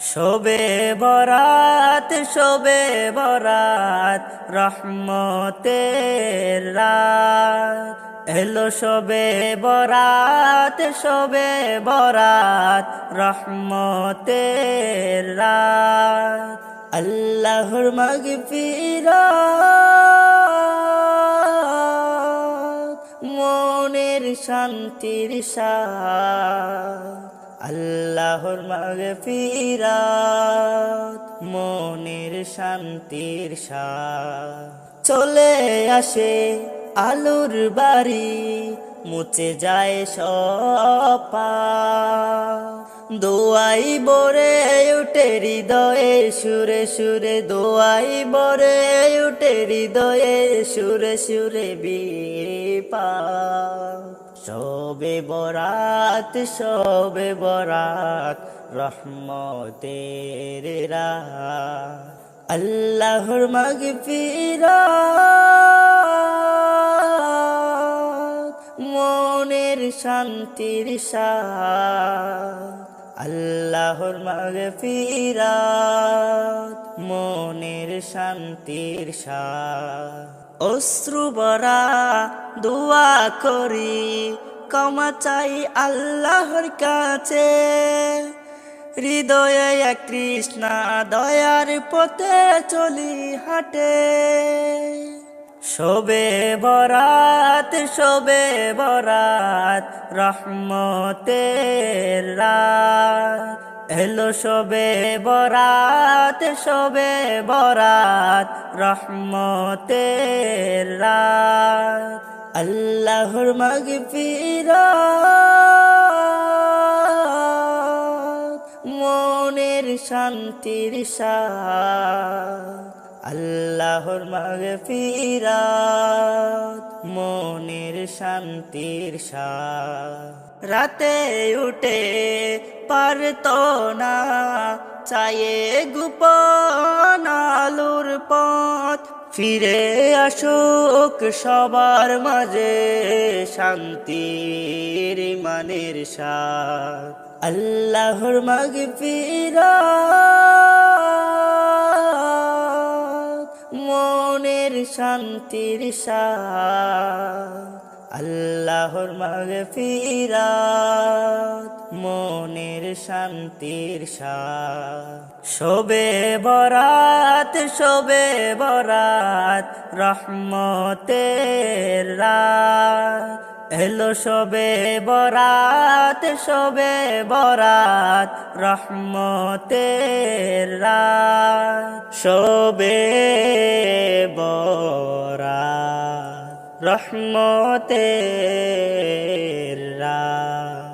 শোবে বরাত শোবে বরাত, রহমতের রাত। এলো শোবে বরাত শোবে বরাত, রহমতের রাত। আল্লাহর মাগফিরাত। মনের শান্তির আল্লাহর মাগফিরাত। মনের শান্তির চলে আসে আলুর বাড়ি মুছে যায় সপা দোয়াই বরে উঠে হৃদয়ে সুরে সুরে, দোয়াই বরে উঠে হৃদয়ে সুরে সুরে বিপা সবে বরাত সবে বরাত, রহমতের রাত। আল্লাহর মাগফিরাত। মনের শান্তির সাথ আল্লাহর মাগফিরাত, মনের শান্তির সাথ অশ্রু বরা দোয়া করি, ক্ষমা চাই আল্লাহর কাছে। হৃদয়ে এক কৃষ্ণা দয়ার পথে চলি হাটে। শোবে বরাত শোবে বরাত, রহমতের রাত। এলো শোবে বরাত শোবে বরাত, রহমতের রাত। আল্লাহর মাগফিরাত, মনের শান্তির সাথ। আল্লাহর মাগফিরাত, মনের শান্তির রাতে উঠে পারতো না, চায়ে গোপন আলুর পথ। ফিরে আসুক সবার মাঝে শান্তির মানের সাথ আল্লাহর মাগফিরাত মনের শান্তির আল্লাহর মাগে মাগফিরাত মনের শান্তির শোবে বরাত শোবে বরাত রহমতের রাত। এলো শোবে বরাত শোবে বরাত রহমতের রাত। শোবে বরাত রহমতের রাত।